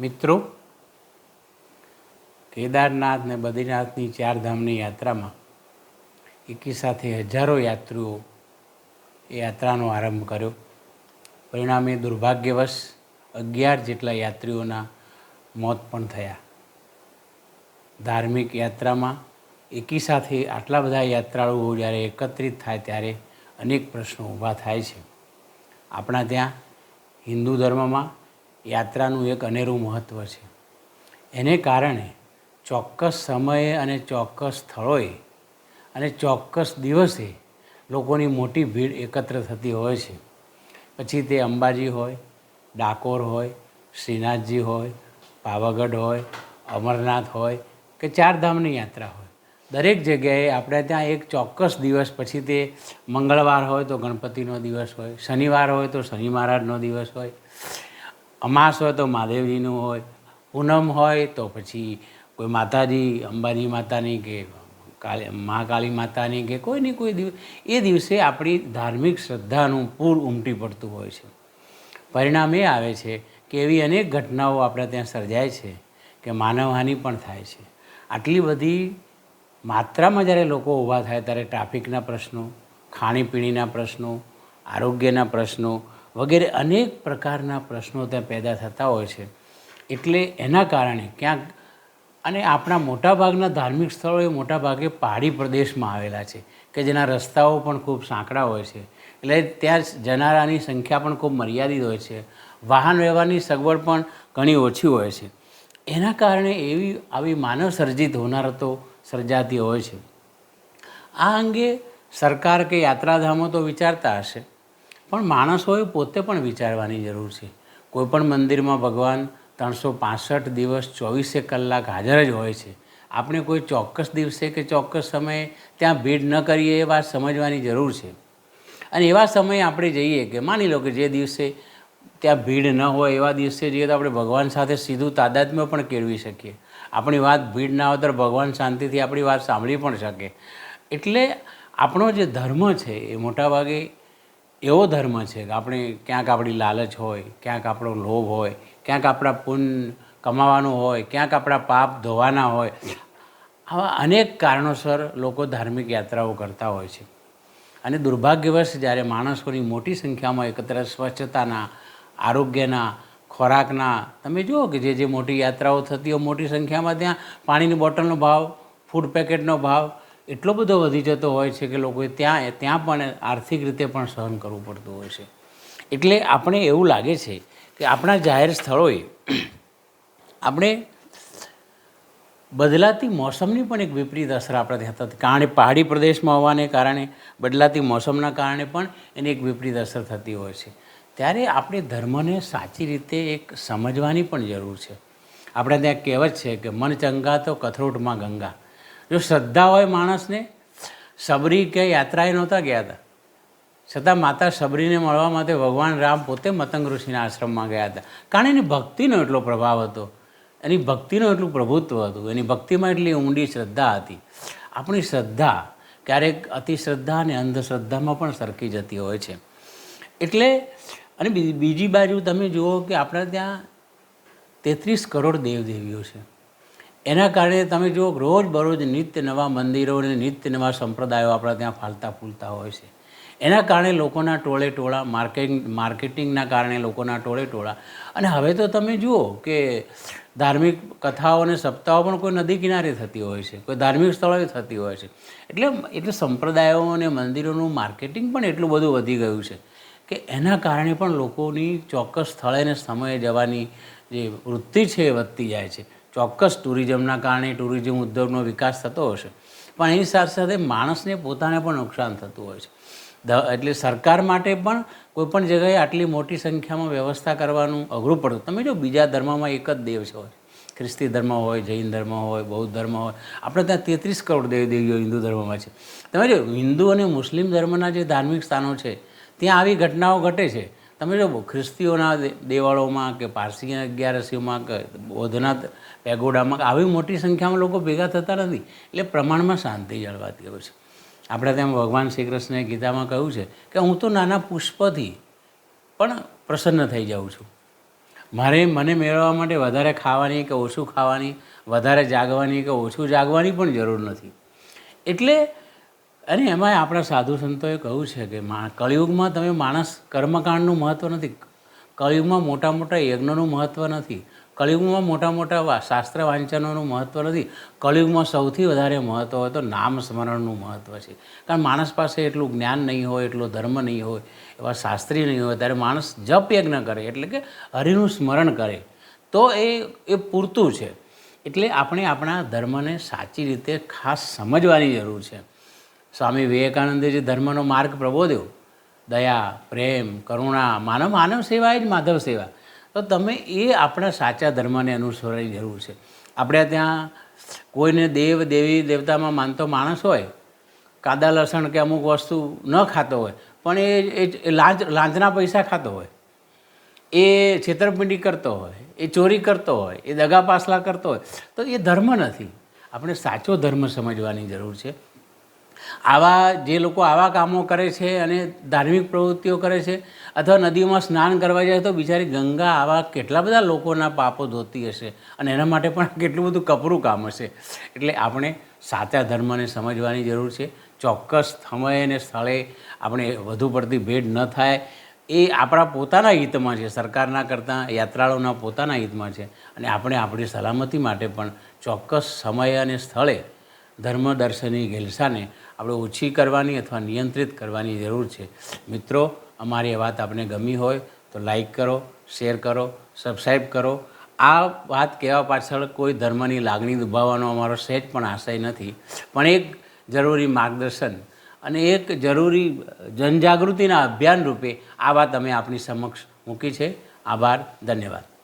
મિત્રો, કેદારનાથ ને બદ્રીનાથની ચારધામની યાત્રામાં એકી સાથે હજારો યાત્રીઓ એ યાત્રાનો આરંભ કર્યો. પરિણામે દુર્ભાગ્યવશ અગિયાર જેટલા યાત્રીઓના મોત પણ થયા. ધાર્મિક યાત્રામાં એકી સાથે આટલા બધા યાત્રાળુઓ જ્યારે એકત્રિત થાય ત્યારે અનેક પ્રશ્નો ઊભા થાય છે. આપણા ત્યાં હિન્દુ ધર્મમાં યાત્રાનું એક અનેરું મહત્ત્વ છે. એને કારણે ચોક્કસ સમયે અને ચોક્કસ સ્થળોએ અને ચોક્કસ દિવસે લોકોની મોટી ભીડ એકત્ર થતી હોય છે. પછી તે અંબાજી હોય, ડાકોર હોય, શ્રીનાથજી હોય, પાવાગઢ હોય, અમરનાથ હોય કે ચારધામની યાત્રા હોય. દરેક જગ્યાએ આપણે ત્યાં એક ચોક્કસ દિવસ પછી તે મંગળવાર હોય તો ગણપતિનો દિવસ હોય, શનિવાર હોય તો શનિ મહારાજનો દિવસ હોય અમાસ હોય તો મહાદેવજીનું હોય, પૂનમ હોય તો પછી કોઈ માતાજી, અંબાજી માતાની કે કાળી મહાકાળી માતાની કે કોઈની કોઈ દિવસ, એ દિવસે આપણી ધાર્મિક શ્રદ્ધાનું પૂર ઉમટી પડતું હોય છે. પરિણામ એ આવે છે કે એવી અનેક ઘટનાઓ આપણે ત્યાં સર્જાય છે કે માનવહાનિ પણ થાય છે. આટલી બધી માત્રામાં જ્યારે લોકો ઊભા થાય ત્યારે ટ્રાફિકના પ્રશ્નો, ખાણીપીણીના પ્રશ્નો, આરોગ્યના પ્રશ્નો વગેરે અનેક પ્રકારના પ્રશ્નો ત્યાં પેદા થતા હોય છે. એટલે એના કારણે ક્યાંક અને આપણા મોટાભાગના ધાર્મિક સ્થળો એ મોટાભાગે પહાડી પ્રદેશમાં આવેલા છે, કે જેના રસ્તાઓ પણ ખૂબ સાંકડા હોય છે. એટલે ત્યાં જનારાની સંખ્યા પણ ખૂબ મર્યાદિત હોય છે. વાહન વ્યવહારની સગવડ પણ ઘણી ઓછી હોય છે. એના કારણે એવી, આવી માનવ સર્જિત હોનારતો સર્જાતી હોય છે. આ અંગે સરકાર કે યાત્રાધામો તો વિચારતા હશે. પણ માણસોએ પોતે પણ વિચારવાની જરૂર છે. કોઈપણ મંદિરમાં ભગવાન ત્રણસો પાસઠ દિવસ ચોવીસે કલાક હાજર જ હોય છે. આપણે કોઈ ચોક્કસ દિવસે કે ચોક્કસ સમયે ત્યાં ભીડ ન કરીએ એ વાત સમજવાની જરૂર છે. અને એવા સમયે આપણે જઈએ કે માની લો કે જે દિવસે ત્યાં ભીડ ન હોય એવા દિવસે જઈએ તો આપણે ભગવાન સાથે સીધું તાદાત્મ્ય પણ કેળવી શકીએ. આપણી વાત ભીડ ના હોય તો ભગવાન શાંતિથી આપણી વાત સાંભળી પણ શકે. એટલે આપણો જે ધર્મ છે એ મોટાભાગે એવો ધર્મ છે કે આપણે ક્યાંક આપણી લાલચ હોય, ક્યાંક આપણો લોભ હોય, ક્યાંક આપણા પુણ્ય કમાવાનું હોય, ક્યાંક આપણા પાપ ધોવાના હોય, આવા અનેક કારણોસર લોકો ધાર્મિક યાત્રાઓ કરતા હોય છે. અને દુર્ભાગ્યવશ જ્યારે માણસોની મોટી સંખ્યામાં એકત્ર સ્વચ્છતાના, આરોગ્યના, ખોરાકના, તમે જુઓ કે જે જે મોટી યાત્રાઓ થતી હોય, મોટી સંખ્યામાં ત્યાં પાણીની બોટલનો ભાવ ફૂડ પેકેટનો ભાવ એટલો બધો વધી જતો હોય છે કે લોકોએ ત્યાં ત્યાં પણ આર્થિક રીતે પણ સહન કરવું પડતું હોય છે. એટલે આપણે એવું લાગે છે કે આપણા જાહેર સ્થળોએ આપણે બદલાતી મોસમની પણ એક વિપરીત અસર આપણે કારણ કે પહાડી પ્રદેશમાં હોવાને કારણે બદલાતી મોસમના કારણે પણ એની એક વિપરીત અસર થતી હોય છે. ત્યારે આપણે ધર્મને સાચી રીતે એક સમજવાની પણ જરૂર છે. આપણે ત્યાં કહેવત છે કે મન ચંગા તો કથરોટમાં ગંગા. જો શ્રદ્ધા હોય માણસને સબરી કે યાત્રાએ નહોતા ગયા હતા. છતાં માતા સબરીને મળવા માટે ભગવાન રામ પોતે મતંગ ઋષિના આશ્રમમાં ગયા હતા. કારણ એની ભક્તિનો એટલો પ્રભાવ હતો. એની ભક્તિનું એટલું પ્રભુત્વ હતું. એની ભક્તિમાં એટલી ઊંડી શ્રદ્ધા હતી. આપણી શ્રદ્ધા ક્યારેક અતિશ્રદ્ધા અને અંધશ્રદ્ધામાં પણ સરકી જતી હોય છે. એટલે, અને બીજી બાજુ તમે જુઓ કે આપણા ત્યાં તેત્રીસ કરોડ દેવદેવીઓ છે. એના કારણે તમે જુઓ રોજ બરોજ નિત્ય નવા મંદિરો અને નિત્ય નવા સંપ્રદાયો આપણા ત્યાં ફાલતા ફૂલતા હોય છે. એના કારણે લોકોના ટોળે ટોળા, માર્કેટિંગ, માર્કેટિંગના કારણે લોકોના ટોળે ટોળા. અને હવે તો તમે જુઓ કે ધાર્મિક કથાઓ અને સપ્તાહો પણ કોઈ નદી કિનારે થતી હોય છે, કોઈ ધાર્મિક સ્થળોએ થતી હોય છે. એટલે એટલે સંપ્રદાયો અને મંદિરોનું માર્કેટિંગ પણ એટલું બધું વધી ગયું છે કે એના કારણે પણ લોકોની ચોક્કસ સ્થળે અને સમયે જવાની જે વૃત્તિ છે એ વધતી જાય છે. ચોક્કસ ટુરિઝમના કારણે ટુરિઝમ ઉદ્યોગનો વિકાસ થતો હશે પણ એની સાથે સાથે માણસને પોતાને પણ નુકસાન થતું હોય છે. એટલે સરકાર માટે પણ કોઈપણ જગ્યાએ આટલી મોટી સંખ્યામાં વ્યવસ્થા કરવાનું અઘરું પડતું. તમે જો બીજા ધર્મમાં એક જ દેવ છે હોય, ખ્રિસ્તી ધર્મ હોય, જૈન ધર્મ હોય, બૌદ્ધ ધર્મ હોય, આપણે ત્યાં તેત્રીસ કરોડ દેવ દેવીઓ હિન્દુ ધર્મમાં છે. તમે જો હિન્દુ અને મુસ્લિમ ધર્મના જે ધાર્મિક સ્થાનો છે, ત્યાં આવી ઘટનાઓ ઘટે છે. તમે જો ખ્રિસ્તીઓના દેવાળોમાં કે પારસી અગિયારસીઓમાં કે બૌદ્ધના પેગોડામાં આવી મોટી સંખ્યામાં લોકો ભેગા થતા નથી. એટલે પ્રમાણમાં શાંતિ જળવાતી હોય છે. આપણે તેમ ભગવાન શ્રી કૃષ્ણએ ગીતામાં કહ્યું છે કે હું તો નાના પુષ્પથી પણ પ્રસન્ન થઈ જાઉં છું. મારે મને મેળવવા માટે વધારે ખાવાની કે ઓછું ખાવાની, વધારે જાગવાની કે ઓછું જાગવાની પણ જરૂર નથી. એટલે અને એમાં આપણા સાધુ સંતોએ કહ્યું છે કે કળિયુગમાં તમે માણસ, કર્મકાંડનું મહત્ત્વ નથી. કળિયુગમાં મોટા મોટા યજ્ઞનું મહત્ત્વ નથી. કળિયુગમાં મોટા મોટા શાસ્ત્ર વાંચનોનું મહત્ત્વ નથી. કળિયુગમાં સૌથી વધારે મહત્ત્વ હોય તો નામ સ્મરણનું મહત્ત્વ છે. કારણ માણસ પાસે એટલું જ્ઞાન નહીં હોય, એટલો ધર્મ નહીં હોય, એવા શાસ્ત્રી નહીં હોય, ત્યારે માણસ જપ યજ્ઞ કરે, એટલે કે હરિનું સ્મરણ કરે. તો એ એ પૂરતું છે. એટલે આપણે આપણા ધર્મને સાચી રીતે ખાસ સમજવાની જરૂર છે. સ્વામી વિવેકાનંદે જે ધર્મનો માર્ગ પ્રબોધ્યો. દયા, પ્રેમ, કરુણા, માનવ માનવ સેવા એ જ માધવ સેવા. તો તમે એ આપણા સાચા ધર્મને અનુસરવાની જરૂર છે. આપણે ત્યાં કોઈને દેવ, દેવી, દેવતામાં માનતો માણસ હોય, કાદા, લસણ કે અમુક વસ્તુ ન ખાતો હોય, પણ એ એ લાંચ, લાંચના પૈસા ખાતો હોય, એ છેતરપિંડી કરતો હોય, એ ચોરી કરતો હોય, એ દગા પાસલા કરતો હોય, તો એ ધર્મ નથી. આપણે સાચો ધર્મ સમજવાની જરૂર છે. આવા જે લોકો આવા કામો કરે છે અને ધાર્મિક પ્રવૃત્તિઓ કરે છે અથવા નદીઓમાં સ્નાન કરવા જાય તો બિચારી ગંગા આવા કેટલા બધા લોકોના પાપો ધોતી હશે અને એના માટે પણ કેટલું બધું કપરું કામ હશે. એટલે આપણે સાચા ધર્મને સમજવાની જરૂર છે. ચોક્કસ સમયે અને સ્થળે આપણે વધુ પડતી ભેટ ન થાય. એ આપણા પોતાના હિતમાં છે. સરકારના કરતાં યાત્રાળુઓના પોતાના હિતમાં છે. અને આપણે આપણી સલામતી માટે પણ ચોક્કસ સમય અને સ્થળે ધર્મ દર્શનની ઘેલસાને આપણે ઓછી કરવાની અથવા નિયંત્રિત કરવાની જરૂર છે. મિત્રો, અમારી આ વાત આપને ગમી હોય તો લાઈક કરો, શેર કરો સબસ્ક્રાઈબ કરો. આ વાત કહેવા પાછળ કોઈ ધર્મની લાગણી દુભાવવાનો અમારો સહેજ પણ આશય નથી. પણ એક જરૂરી માર્ગદર્શન અને એક જરૂરી જનજાગૃતિના અભિયાન રૂપે આ વાત અમે આપની સમક્ષ મૂકી છે. આભાર, ધન્યવાદ.